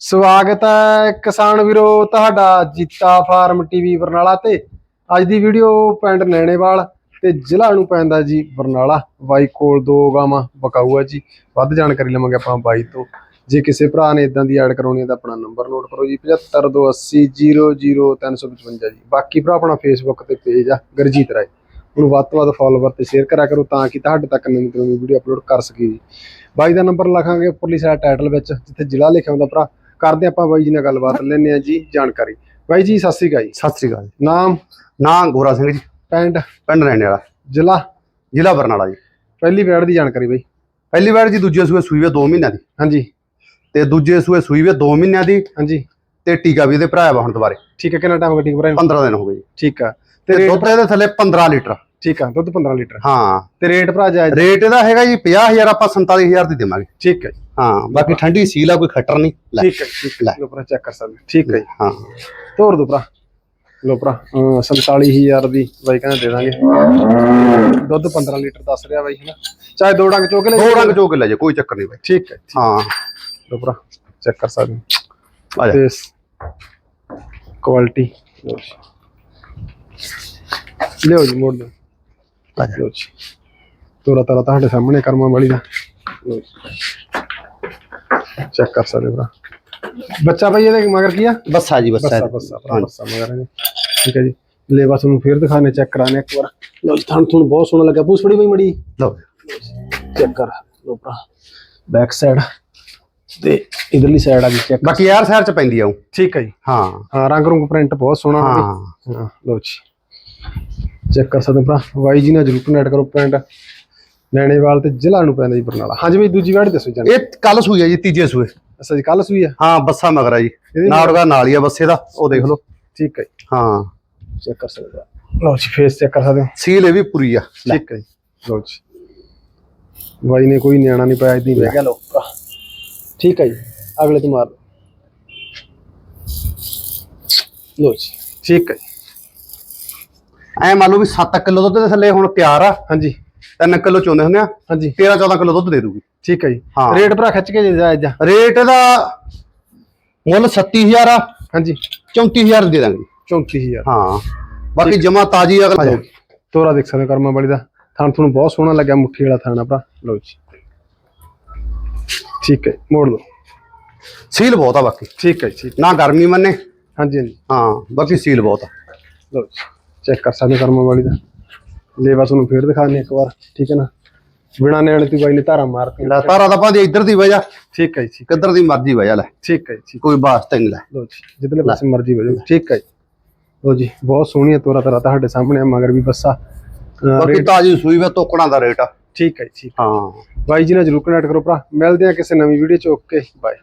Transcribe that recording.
ਸਵਾਗਤ ਹੈ ਕਿਸਾਨ ਵੀਰੋ ਤੁਹਾਡਾ ਜੀਤਾ ਫਾਰਮ ਟੀਵੀ ਬਰਨਾਲਾ ਤੇ। ਅੱਜ ਦੀ ਵੀਡੀਓ ਪਿੰਡ ਨੈਣੇਵਾਲ ਤੇ ਜ਼ਿਲ੍ਹਾ ਨੂੰ ਪੈਂਦਾ ਜੀ ਬਰਨਾਲਾ। ਬਾਈ ਕੋਲ ਦੋ ਗਾਵਾਂ, ਬਕਾਊ ਆ ਜੀ। ਵੱਧ ਜਾਣਕਾਰੀ ਲਵਾਂਗੇ ਆਪਾਂ ਬਾਈ ਤੋਂ। ਜੇ ਕਿਸੇ ਭਰਾ ਨੇ ਇਦਾਂ ਦੀ ਐਡ ਕਰਾਉਣੀ ਹੈ ਤਾਂ ਆਪਣਾ ਨੰਬਰ ਨੋਟ ਕਰੋ ਜੀ 7528000355 ਜੀ। ਬਾਕੀ ਭਰਾ ਆਪਣਾ ਫੇਸਬੁੱਕ ਤੇ ਪੇਜ ਆ, ਗਰਜੀਤ ਰਾਏ। ਉਹਨੂੰ ਵੱਧ ਤੋਂ ਵੱਧ ਫਾਲੋਵਰ ਤੇ ਸ਼ੇਅਰ ਕਰਿਆ ਕਰੋ ਤਾਂ ਕਿ ਤੁਹਾਡੇ ਤੱਕ ਨਵੀਂ ਤੋਂ ਨਵੀਂ ਵੀਡੀਓ ਅਪਲੋਡ ਕਰ ਸਕੀਏ ਜੀ। ਬਾਈ ਦਾ ਨੰਬਰ ਲਿਖਾਂਗੇ, ਉੱਪਰਲੀ ਸਾਈਡ ਟਾਈਟਲ ਵਿੱਚ, ਜਿੱਥੇ ਜ਼ਿਲ੍ਹਾ ਲਿਖਿਆ ਹੁੰਦਾ ਭਰਾ। ਕਰਦੇ ਆਪਾਂ ਬਾਈ ਜੀ ਨਾਲ ਗੱਲਬਾਤ ਲੈਣੇ ਆ ਜੀ ਜਾਣਕਾਰੀ। ਬਾਈ ਜੀ ਸਤਿ ਸ੍ਰੀ ਅਕਾਲ ਜੀ। ਸਤਿ ਸ੍ਰੀ ਅਕਾਲ ਜੀ। ਨਾਮ? ਨਾਂ ਗੋਰਾ ਸਿੰਘ ਜੀ। ਪਿੰਡ? ਪਿੰਡ ਰਹਿਣੇ ਵਾਲਾ। ਜ਼ਿਲ੍ਹਾ? ਜ਼ਿਲ੍ਹਾ ਬਰਨਾਲਾ ਜੀ। ਪਹਿਲੀ ਵੇੜ ਦੀ ਜਾਣਕਾਰੀ ਬਾਈ। ਪਹਿਲੀ ਵਾਰ ਜੀ ਦੂਜੇ ਸੂਏ ਸੂਈ ਵੇ 2 ਮਹੀਨਿਆਂ ਦੀ। ਹਾਂਜੀ। ਤੇ ਦੂਜੇ ਸੂਏ ਸੂਈ ਵੇ 2 ਮਹੀਨਿਆਂ ਦੀ। ਹਾਂਜੀ। ਤੇ ਟੀਕਾ ਵੀ ਇਹਦੇ ਭਰਾਇਆ ਵਾ ਹੁਣ ਦੁਬਾਰੇ। ਠੀਕ ਹੈ ਕਿੰਨਾ ਟਾਈਮ ਗੱਡੀ ਭਰਾ 15 ਦਿਨ ਹੋ ਗਏ ਜੀ। ਠੀਕ ਆ। ਤੇ ਦੁੱਧ ਇਹਦੇ ਥੱਲੇ 15 ਲੀਟਰ। ਠੀਕ ਆ ਦੁੱਧ 15 ਲੀਟਰ। ਹਾਂ। ਤੇ ਰੇਟ ਭਰਾ ਜਾਇਜ਼? ਰੇਟ ਇਹਦਾ ਹੈਗਾ ਜੀ 50000 ਆਪਾਂ 47000 ਦੀ ਦੇਵਾਂਗੇ। ਠੀਕ ਹੈ ਹਾਂ ਬਾਕੀ ਠੰਡੀ ਸੀਲ ਆ ਕੋਈ ਖੱਟਰ ਨਹੀਂ। ਠੀਕ ਹੈ ਠੀਕ ਲੈ। ਹੈ। ਲੋ। ਭਰਾ ਚੈੱਕ ਕਰ ਸਕਦੇ। ਠੀਕ ਹੈ। ਹਾਂ। ਤੋਰ ਦੋ ਭਰਾ। ਲੋ ਭਰਾ ਅਹ 47000 ਦੀ ਬਾਈ ਕਹਿੰਦਾ ਦੇ ਦਾਂਗੇ। ਦੁੱਧ 15 ਲੀਟਰ ਦੱਸ ਰਿਹਾ ਬਾਈ ਹਨਾ? ਚਾਹੇ ਦੋ ਡੰਗ ਚੋਕ ਲੈ ਦੋ ਰੰਗ ਚੋਕ ਲੈ ਜੇ ਕੋਈ ਚੱਕਰ ਨਹੀਂ ਬਾਈ। ਠੀਕ ਹੈ ਹਾਂ। ਲੋ ਭਰਾ ਚੈੱਕ ਕਰ ਸਕਦੇ। ਆ ਜਾ। ਕੁਆਲਿਟੀ ਲਿਓ ਜੀ ਮੋੜ ਦਿਓ। ਲਓ ਜੀ ਤੋਰਾ ਤਾਰਾ ਤੁਹਾਡੇ ਸਾਹਮਣੇ ਕਰਮਾਂ ਵਾਲੀ ਦਾ ਚੈੱਕ ਕਰ ਸਕਦੇ ਭਰਾ। ਬੱਚਾ ਭਾਈ ਇਹਦੇ ਮਗਰ ਕੀ ਆ? ਬੱਸਾ ਜੀ ਬੱਸਾ। ਬੱਸਾ ਭਰਾ ਬੱਸਾ ਮਗਰ ਇਹਦੇ। ਠੀਕ ਹੈ ਜੀ। ਲੈ ਬਸ ਨੂੰ ਫੇਰ ਦਿਖਾਣੇ ਚੈੱਕ ਕਰਾਣੇ ਇੱਕ ਵਾਰ। ਲਓ ਜੀ ਤੁਹਾਨੂੰ ਤੁਹਾਨੂੰ ਬਹੁਤ ਸੋਹਣਾ ਲੱਗਾ। ਪੂਛ ਫੜੀ ਬਈ ਮੜੀ। ਲਓ। ਚੈੱਕ ਕਰ। ਲਓ ਭਰਾ। ਬੈਕ ਸਾਈਡ ਤੇ ਇਧਰਲੀ ਸਾਈਡ ਆ ਗਈ ਚੈੱਕ ਬਾਕੀ ਯਾਰ ਸ਼ਹਿਰ ਚ ਪੈਂਦੀ ਆਉ ਠੀਕ ਹੈ ਜੀ। ਹਾਂ। ਹਾਂ ਰੰਗ ਰੁੰਗ ਪ੍ਰਿੰਟ ਬਹੁਤ ਸੋਹਣਾ ਹਾਂ। ਹਾਂ ਲਓ ਜੀ। ਚੈੱਕ ਕਰ ਸਕਦੇ ਹੋ ਭਰਾ। ਵਾਈ ਜੀ ਨਾਲ ਜਰੂਰ ਕਨੈਕਟ ਕਰੋ ਪਿੰਡ। ਨੈਣੇਵਾਲ ਤੇ ਜ਼ਿਲ੍ਹਾ ਨੂੰ ਪੈਂਦਾ ਜੀ ਬਰਨਾਲਾ। ਹਾਂਜੀ ਬਈ ਦੂਜੀ ਵਾਰ ਦੱਸੋ ਜਾਨ ਇਹ ਕੱਲ ਸੂਈ ਆ ਜੀ ਤੀਜੇ ਸੂਏ। ਅੱਛਾ ਜੀ ਕੱਲ ਸੂਈ ਆ? ਹਾਂ ਬੱਸਾ ਮਗਰ ਜੀ। ਇਹਦੇ ਨਾਲ? ਹੀ ਆ ਬੱਸੇ ਦਾ ਉਹ ਦੇਖ ਲਓ। ਠੀਕ ਹੈ ਜੀ। ਹਾਂ। ਚੈੱਕ ਕਰ ਸਕਦੇ ਹੋ ਲਓ ਜੀ ਫੇਸ ਚੈੱਕ ਕਰ ਸਕਦੇ ਹੋ। ਸੀਲ ਇਹ ਵੀ ਪੂਰੀ ਆ। ਲੈ। ਠੀਕ ਹੈ ਜੀ। ਲਓ ਜੀ। ਵਾਈ ਨੇ ਕੋਈ ਨਿਆਣਾ ਨਹੀਂ ਪਾਇਆ ਇਦਾਂ ਹੀ ਬਹਿ ਗਿਆ ਭਰਾ। ਠੀਕ ਹੈ ਜੀ। ਅਗਲੇ ਤੋਂ ਮਾਰ ਲਓ। ਜੀ। ਠੀਕ ਹੈ ਐ ਮੰਨ ਲਓ ਵੀ 7 ਕਿਲੋ ਦੁੱਧ ਦੇ ਥੱਲੇ ਹੁਣ ਤਿਆਰ ਆ। ਹਾਂਜੀ। 3 ਕਿਲੋ ਚੋਂਦੇ ਹੁੰਦੇ ਆ। ਹਾਂਜੀ। 13 14 ਕਿਲੋ ਦੁੱਧ ਦੇ ਦੂਗੀ। ਠੀਕ ਹੈ ਜੀ। ਹਾਂ। ਰੇਟ ਭਰਾ ਖਿੱਚ ਕੇ ਦੇ ਆ ਰੇਟ ਇਹਦਾ ਮੁੱਲ 37000 ਆ। ਹਾਂਜੀ। 34000 ਦੇ ਦਾਂਗੇ। 34000 ਹਾਂ। ਬਾਕੀ ਜਮਾ ਤਾਜੀ ਅਗਲਾ। ਤੋਰਾ ਦੇਖ ਸਕਦੇ ਹੋ ਕਰਮਾ ਵਾਲੀ ਦਾ। ਥਣ ਤੁਹਾਨੂੰ ਬਹੁਤ ਸੋਹਣਾ ਲੱਗਿਆ ਮੁੱਠੀ ਵਾਲਾ ਥਾਣਾ ਭਰਾ। ਲਓ ਜੀ। ਠੀਕ ਹੈ ਮੋੜ ਲਓ। ਸੀਲ ਬਹੁਤ ਆ ਬਾਕੀ। ਠੀਕ ਹੈ ਜੀ, ਠੀਕ। ਨਾ ਗਰਮੀ ਮੰਨੇ। ਹਾਂਜੀ ਹਾਂਜੀ। ਹਾਂ ਬਾਕੀ ਸੀਲ ਬਹੁਤ ਆ। ਲਓ ਜੀ। ਚੈੱਕ ਕਰ ਸਕਦੇ ਕਰਮਾ ਵਾਲੀ ਦਾ। ਲੈ ਬਸ ਉਹਨੂੰ ਫੇਰ ਦਿਖਾਣੇ ਇੱਕ ਵਾਰ ਠੀਕ ਹੈ ਨਾ? ਬਿਨਾ ਨੈਣ ਤੇ ਬਾਈ ਨੇ ਧਾਰਾ ਮਾਰਤੀਆਂ ਲੈ ਤਾਰਾ ਤਾਂ ਭਾਂਦੀ ਇੱਧਰ ਦੀ ਵਜਾ ਠੀਕ ਹੈ ਜੀ ਠੀਕ ਕਿੱਧਰ ਦੀ ਮਰਜ਼ੀ ਵਜਾ ਲੈ। ਠੀਕ ਹੈ ਜੀ ਠੀਕ। ਕੋਈ ਵਾਸਤਾ ਨਹੀਂ ਲੈ। ਲਓ ਜੀ ਜਿੱਦਲੇ ਪਾਸੇ ਮਰਜ਼ੀ ਵਜੋ ਠੀਕ ਹੈ ਜੀ। ਲਓ ਜੀ ਬਹੁਤ ਸੋਹਣੀ ਹੈ ਤੋਰਾ ਤਰਾ ਤੁਹਾਡੇ ਸਾਹਮਣੇ ਆ, ਮਗਰ ਵੀ ਬੱਸਾ। ਅਹ, ਬਾਕੀ ਰੇਟ ਤਾਜੀ ਸੂਈ ਵੇ ਤੋਕੜਾਂ ਦਾ ਰੇਟ ਆ। ਠੀਕ ਹੈ ਜੀ, ਠੀਕ। ਹਾਂ। ਬਾਈ ਜੀ ਨਾਲ ਜਰੂਰ ਕਨੈਕਟ ਕਰੋ ਭਰਾ। ਮਿਲਦੇ ਆ ਕਿਸੇ ਨਵੀਂ ਵੀਡੀਓ ਚ ਓਕੇ ਬਾਏ